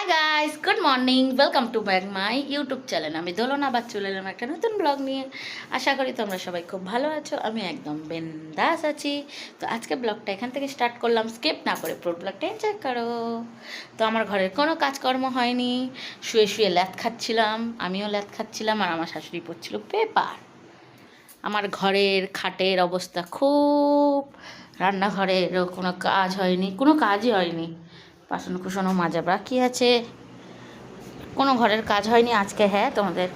Hi guys good morning welcome to back my YouTube channel আমি দোলন আবার চলে এলাম একটা নতুন ব্লগ নিয়ে। আশা করি তোমরা সবাই খুব ভালো আছো, আমি একদম বেন্দাস আছি। তো আজকে ব্লগটা এখান থেকে স্টার্ট করলাম। স্কিপ না করে পুরো ব্লগটা এনজয় করো। তো আমার ঘরের কোনো কাজকর্ম হয়নি। শুয়ে শুয়ে ল্যাথ খাচ্ছিলাম, আমিও ল্যাথ খাচ্ছিলাম আর আমার শাশুড়ি পড়ছিল পেপার আমার ঘরের খাটের অবস্থা খুব, রান্নাঘরেরও কোনো কাজ হয়নি, কোনো কাজই হয়নি। বাসন কুসনও মাজা বাকি আছে। কোনো ঘরের কাজ হয়নি আজকে হ্যাঁ তোমাদের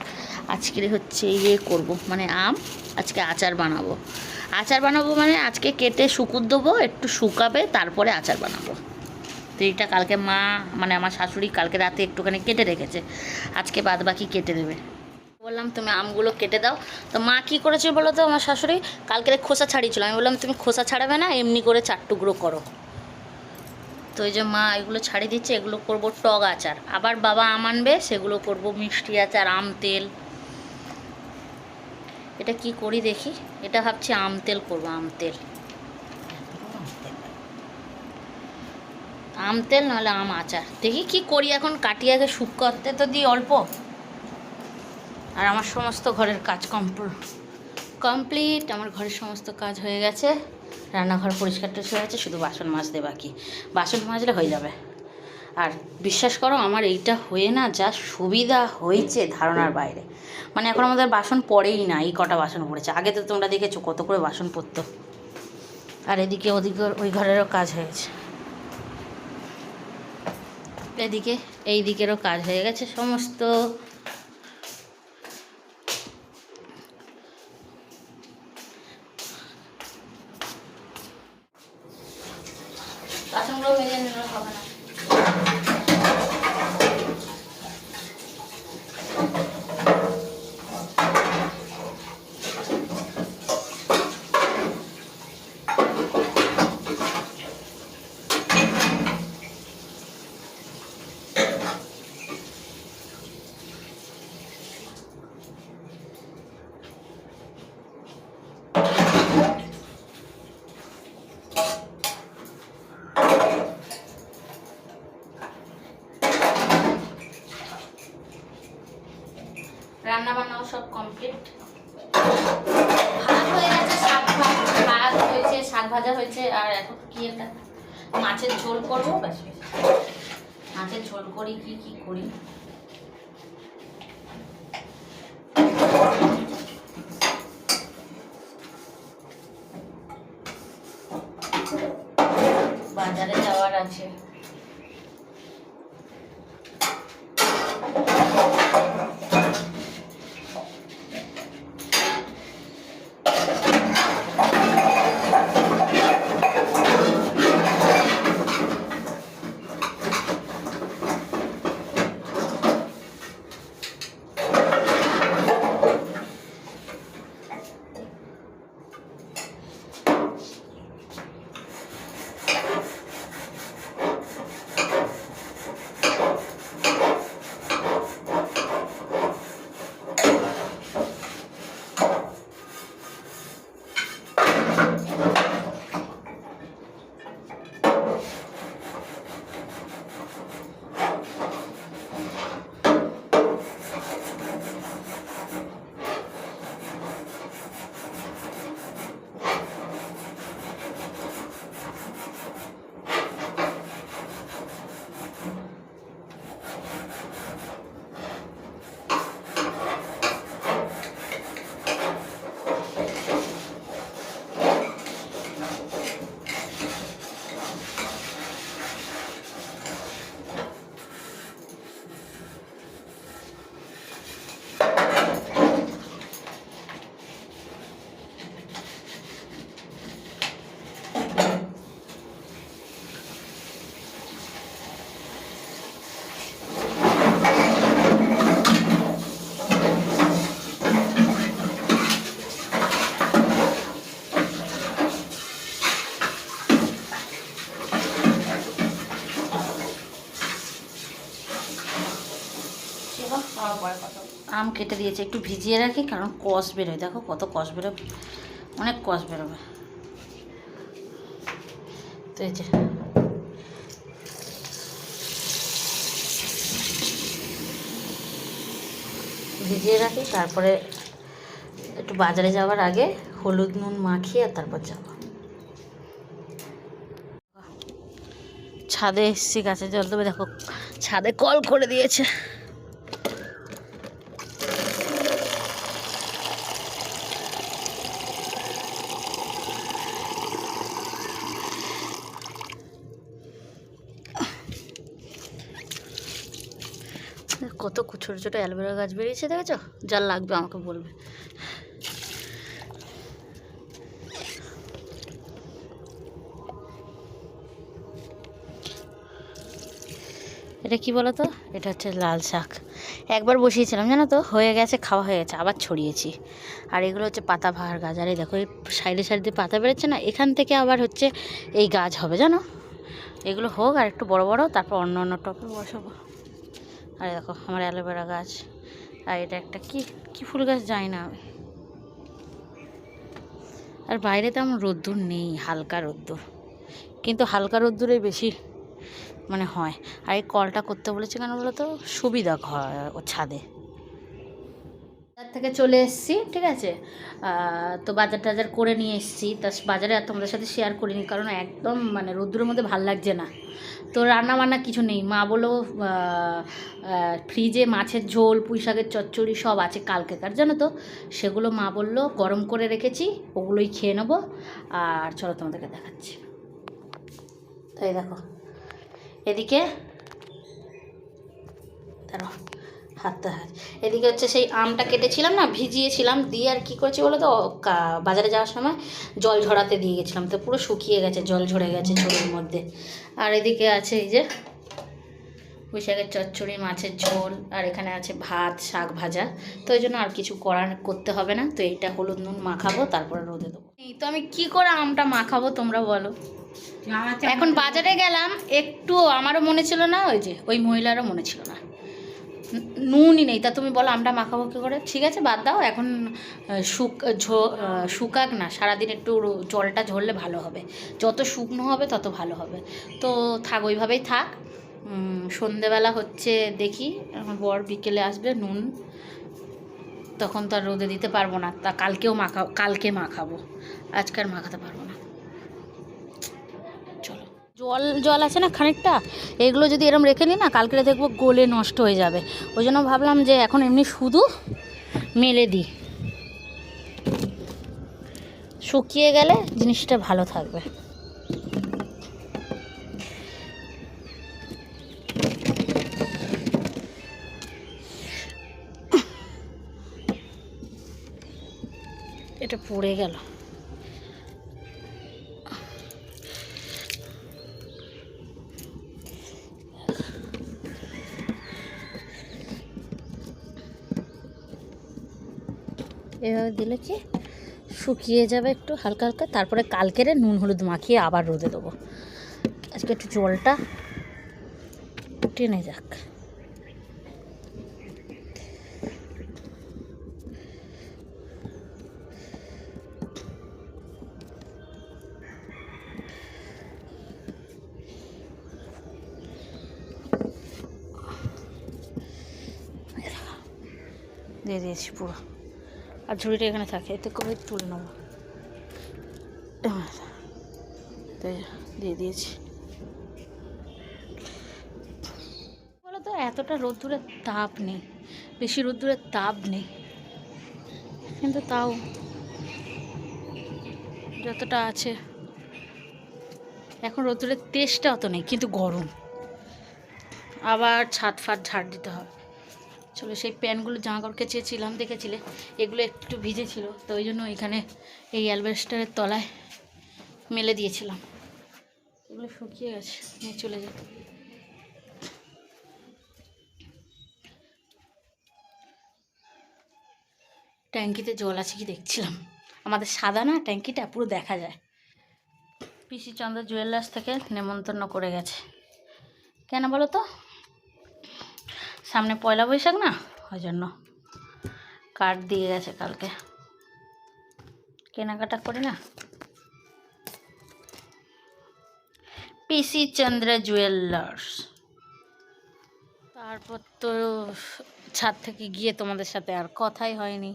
আজকে হচ্ছে ইয়ে করব মানে আম, আজকে আচার বানাবো। আচার বানাবো মানে আজকে কেটে শুকুর দেবো, একটু শুকাবে, তারপরে আচার বানাবো। তো এইটা কালকে মা মানে আমার শাশুড়ি কালকে রাতে একটুখানি কেটে রেখেছে, আজকে বাদ বাকি কেটে দেবে। বললাম, তুমি আমগুলো কেটে দাও। তো মা কি করেছে বলো তো আমার শাশুড়ি? কালকে খোসা ছাড়িয়েছিল। আমি বললাম, তুমি খোসা ছাড়াবে না, এমনি করে চার টুকরো করো। তো এই যে মা এগুলো ছাড়িয়ে দিচ্ছে, এগুলো করব টক আচার। আবার বাবা আম আনবে, সেগুলো করব মিষ্টি আচার, আম তেল। এটা কি করি দেখি? এটা ভাবছি আম তেল করব, আম তেল। আম তেল নাহলে আম আচার। দেখি কি করি এখন কাটি আগে শুক করতে তো দিই অল্প। আর আমার সমস্ত ঘরের কাজ কমপ্লিট কমপ্লিট। আমার ঘরের সমস্ত কাজ হয়ে গেছে। রান্নাঘর পরিষ্কার টরিষ্কার হয়েছে শুধু বাসন মাজতে বাকি। বাসন মাজলে হয়ে যাবে। আর বিশ্বাস করো, আমার এইটা হয়ে না যা সুবিধা হয়েছে ধারণার বাইরে। মানে এখন আমাদের বাসন পড়েই না, এই কটা বাসন পড়েছে। আগে তো তোমরা দেখেছ কত করে বাসন পড়তো। আর এদিকে ওদিকে ওই ঘরেরও কাজ হয়েছে এদিকে এই দিকেরও কাজ হয়ে গেছে সমস্ত। বাসনগুলো মেজে নিলে হবে না রান্না বান্নাও সব কমপ্লিট ভাত হয়ে গেছে শাক ভাত ভাত হয়েছে শাক ভাজা হয়েছে আর এখন কি একটা মাছের ঝোল করব ব্যাস ব্যাস। মাছের ঝোল করি কি কি করি? বাজারে যাওয়ার আছে। কেটে দিয়েছি, একটু ভিজিয়ে রাখি, কারণ কষ বেরোয়। দেখো কত কষ বেরোবে। অনেক কষ বেরোবে। তো এই যে। ভিজিয়ে রাখি, তারপরে একটু বাজারে যাওয়ার আগে হলুদ নুন মাখিয়ে আর তারপর যাব। ছাদে এসছি গাছে জল দেবে। দেখো, ছাদে কল করে দিয়েছে। কত ছোটো ছোটো অ্যালোভেরা গাছ বেরিয়েছে দেখেছ? যার লাগবে আমাকে বলবে। এটা কি বলো তো এটা হচ্ছে লাল শাক। একবার বসিয়েছিলাম, জানো তো? হয়ে গেছে, খাওয়া হয়ে গেছে, আবার ছড়িয়েছি। আর এগুলো হচ্ছে পাতা ভার গাছ। আর এই দেখো, এই সাইডে সাইডে পাতা বেরোচ্ছে না, এখান থেকে আবার হচ্ছে এই গাছ হবে, জানো? এগুলো হোক আর একটু বড় বড়, তারপর অন্য অন্য টপে বসাবো। আর দেখো, আমার অ্যালোভেরা গাছ। আর এটা একটা কি কি ফুল গাছ যায় না আর বাইরে তেমন রোদ্দুর নেই, হালকা রোদ্দুর। কিন্তু হালকা রোদ্দুরে বেশি মানে হয়। আর এই কলটা করতে বলেছে কেন বলো তো? সুবিধা হয় ও ছাদে। বাজার থেকে চলে এসেছি, ঠিক আছে? তো বাজার টাজার করে নিয়ে এসেছি। তা বাজারে আর তোমাদের সাথে শেয়ার করিনি, কারণ একদম মানে রোদ্দুরের মধ্যে ভালো লাগছে না। তো রান্না বান্না কিছু নেই। মা বলো ফ্রিজে মাছের ঝোল, পুঁই শাকের চচ্চড়ি সব আছে কালকেকার, জানো তো? সেগুলো মা বলল, গরম করে রেখেছি, ওগুলোই খেয়ে নেব। আর চলো তোমাদেরকে দেখাচ্ছি। তাই দেখো। এদিকে, দাঁড়াও। হাতটা হাত এদিকে হচ্ছে সেই আমটা কেটেছিলাম না ভিজিয়েছিলাম দিয়ে আর কী করেছি বলো তো বাজারে যাওয়ার সময় জল ঝরাতে দিয়ে গেছিলাম। তো পুরো শুকিয়ে গেছে জল ঝরে গেছে ঝোলের মধ্যে। আর এদিকে আছে এই যে পুঁইশাকের চচ্চড়ি মাছের ঝোল আর এখানে আছে ভাত শাক ভাজা। তো ওই জন্য আর কিছু করার করতে হবে না। তো এইটা হলুদ নুন মাখাবো তারপরে রোদে দেবো। এই তো আমি কি করে আমটা মাখাবো তোমরা বলো। এখন বাজারে গেলাম একটু আমারও মনে ছিল না ওই যে ওই মহিলারও মনে ছিল ন- নুনই নেই। তা তুমি বলো আমরা মাখাবো কী করে? ঠিক আছে, বাদ দাও। এখন শুক, ঝো শুকাক না। সারাদিন একটু জলটা ঝরলে ভালো হবে। যত শুকনো হবে, তত ভালো হবে। তো থাক, ওইভাবেই থাক। সন্ধেবেলা হচ্ছে দেখি, আমার বর বিকেলে আসবে নুন। তখন তো আর রোদে দিতে পারব না। তা কালকেও মাখা, কালকে মাখাবো। আজকে আর মাখাতে পারব না। জল জল আছে না খানিকটা? এগুলো যদি এরম রেখে নিই না কালকে দেখব গোলে নষ্ট হয়ে যাবে। ওই জন্য ভাবলাম যে এখন এমনি শুধু মেলে দিই। শুকিয়ে গেলে জিনিসটা ভালো থাকবে। এটা পড়ে গেল। এভাবে দিলে কি শুকিয়ে যাবে একটু হালকা হালকা? তারপরে কালকেরে নুন হলুদ মাখিয়ে আবার রোদে দেবো। আজকে একটু জলটা টেনে যাক। দিয়ে দিয়েছি পুরো। আর ঝুড়িটা এখানে থাকে, এতে করে তুলে নেব। দিয়ে দিয়েছি। বলতো, এতটা রোদ্দুরের তাপ নেই, বেশি রোদ্দুরের তাপ নেই। কিন্তু তাও যতটা আছে, এখন রোদ্দুরের তেজটা অত নেই, কিন্তু গরম। আবার ছাদ ফাট ঝাড় দিতে হবে। চলো সেই প্যান্টগুলো জামা কাপড় কেচেছিলাম দেখেছিলে? এগুলো একটু ভিজেছিল, তো ওই জন্য এখানে এই অ্যালবেস্টারের তলায় মেলে দিয়েছিলাম। এগুলো শুকিয়ে গেছে, নিয়ে চলে যাই। ট্যাঙ্কিতে জল আছে কি দেখছিলাম? আমাদের সাদা না, ট্যাঙ্কিটা পুরো দেখা যায়। পিসি চন্দ্র জুয়েলার্স থেকে নেমন্তন্ন করে গেছে। কেন বলো তো? সামনে পয়লা বৈশাখ না? ওই জন্য কার্ড দিয়ে গেছে কালকে। কেনাকাটা করি না? PC Chandra jewellers. তারপর তো ছাদ থেকে গিয়ে তোমাদের সাথে আর কথাই হয়নি।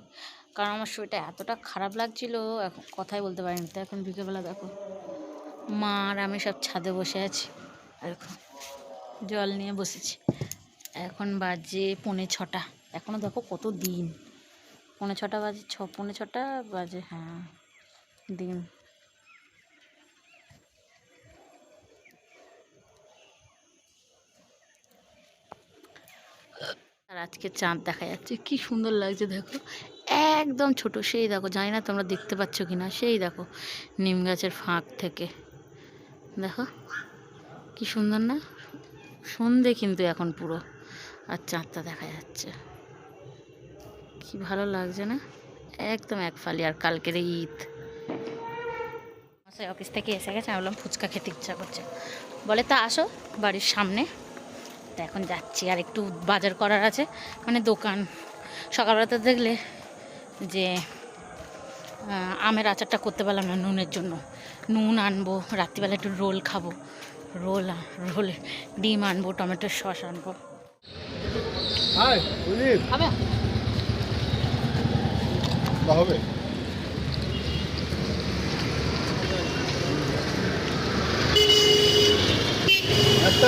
কারণ আমার শরীরটা এতটা খারাপ লাগছিল, এখন কথাই বলতে পারিনি। তো এখন বিকেলবেলা দেখো। মা আর আমি সব ছাদে বসে আছি। দেখো জল নিয়ে বসেছি। এখন বাজে পৌনে ছটা। এখনও দেখো কত দিন। পৌনে ছটা বাজে, ছ, পৌনে ছটা বাজে হ্যাঁ দিন। আর আজকে চাঁদ দেখা যাচ্ছে, কি সুন্দর লাগছে দেখো। একদম ছোট, সেই দেখো, জানি না তোমরা দেখতে পাচ্ছ কি না সেই দেখো, নিম গাছের ফাঁক থেকে। দেখো, কি সুন্দর না? সন্ধে কিন্তু এখন পুরো। আর চাঁদটা দেখা যাচ্ছে। কি ভালো লাগছে না? একদম এক ফালি আর কালকের ঈদ। অফিস থেকে এসে গেছে, আমি বললাম ফুচকা খেতে ইচ্ছা করছে। বলে, তা আসো বাড়ির সামনে। তা এখন যাচ্ছি, আর একটু বাজার করার আছে মানে দোকান। সকালবেলাতে দেখলে যে আমের আচারটা করতে পারলাম না নুনের জন্য। নুন আনব, রাত্রিবেলা একটু রোল খাব। রোল রোল ডিম আনব, টমেটোর সস আনব। হাই প্রদীপ হবে। একটা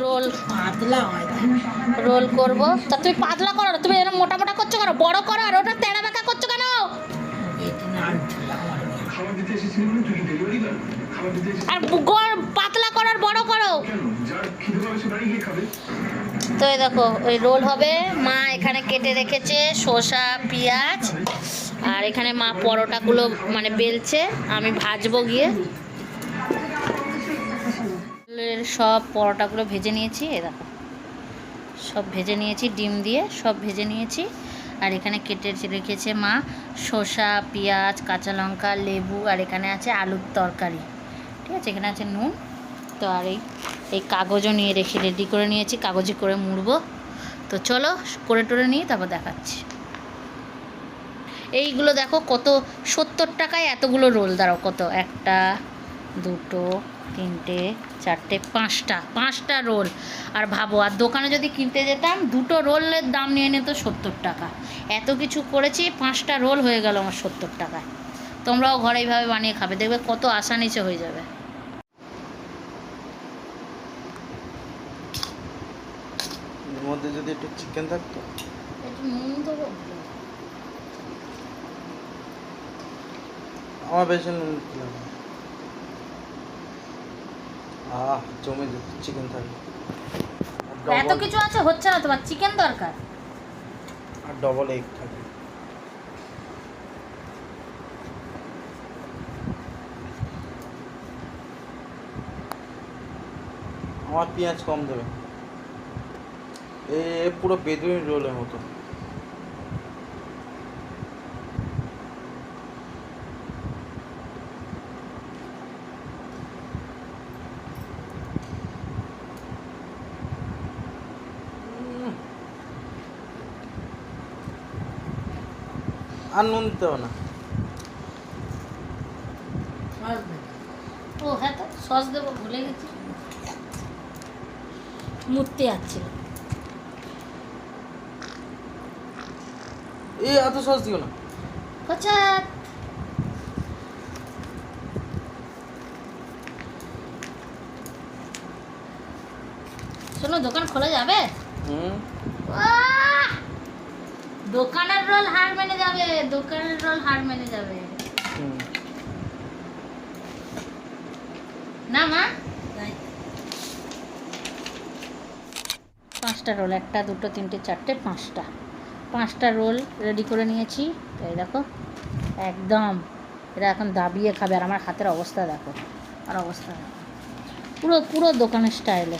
রোল। রোল করব। তা তুমি পাতলা করো না, তুমি এরকম মোটা মোটা করছ কেন? বড় করো আর ওটা তেড়া বেঁকা করছ কেন? আর পাতলা করো আর বড় করো। তো এই দেখো, ওই রোল হবে। মা এখানে কেটে রেখেছে শসা, পেঁয়াজ, আর এখানে মা পরোটাগুলো মানে বেলছে। আমি ভাজবো গিয়ে। সব পরোটাগুলো ভেজে নিয়েছি এ দেখো। সব ভেজে নিয়েছি, ডিম দিয়ে সব ভেজে নিয়েছি। আর এখানে কেটে রেখেছে মা শসা, পেঁয়াজ, কাঁচা লঙ্কা, লেবু, আর এখানে আছে আলুর তরকারি। ঠিক আছে? এখানে আছে নুন। তো আর এই এই কাগজও নিয়ে রেখে রেডি করে নিয়েছি। কাগজে করে মুড়বো। তো চলো, করে টোরে নিয়ে তারপর দেখাচ্ছি। এইগুলো দেখো কত সত্তর টাকায় এতগুলো রোল। দাঁড়াও, কত? একটা, দুটো, তিনটে, চারটে, পাঁচটা পাঁচটা রোল। আর ভাবো, আর দোকানে যদি কিনতে যেতাম, দুটো রোলের দাম নিয়ে নিত সত্তর টাকা। এত কিছু করেছি, পাঁচটা রোল হয়ে গেল আমার সত্তর টাকায়। তোমরাও ঘরে এইভাবে বানিয়ে খাবে। দেখবে কত আশা নিচে হয়ে যাবে এর মধ্যে যদি একটু চিকেন থাকতো? আমার বেশি নুন আহ জমে যেত চিকেন থাকবে এত কিছু আছে হচ্ছে না তোমার চিকেন দরকার। আর ডবল এগ থাকবে আমার পেঁয়াজ কম দেবে। এ পুরো বেদুইন রোলের মতো। আর নুন না। ও হ্যাঁ তো, সস দেবো, ভুলে গেছি। মুততে যাচ্ছিল। এই এত সস দিও না। শোনো দোকান খোলা যাবে? হুম। দোকানের রোল হার মেনে যাবে দোকানের রোল হার মেনে যাবে। না মা? পাঁচটা রোল একটা দুটো তিনটে চারটে পাঁচটা। পাঁচটা রোল রেডি করে নিয়েছি। তাই দেখো, একদম। এটা এখন দাবিয়ে খাবে। আর আমার হাতের অবস্থা দেখো আর অবস্থা পুরো পুরো দোকানের স্টাইলে।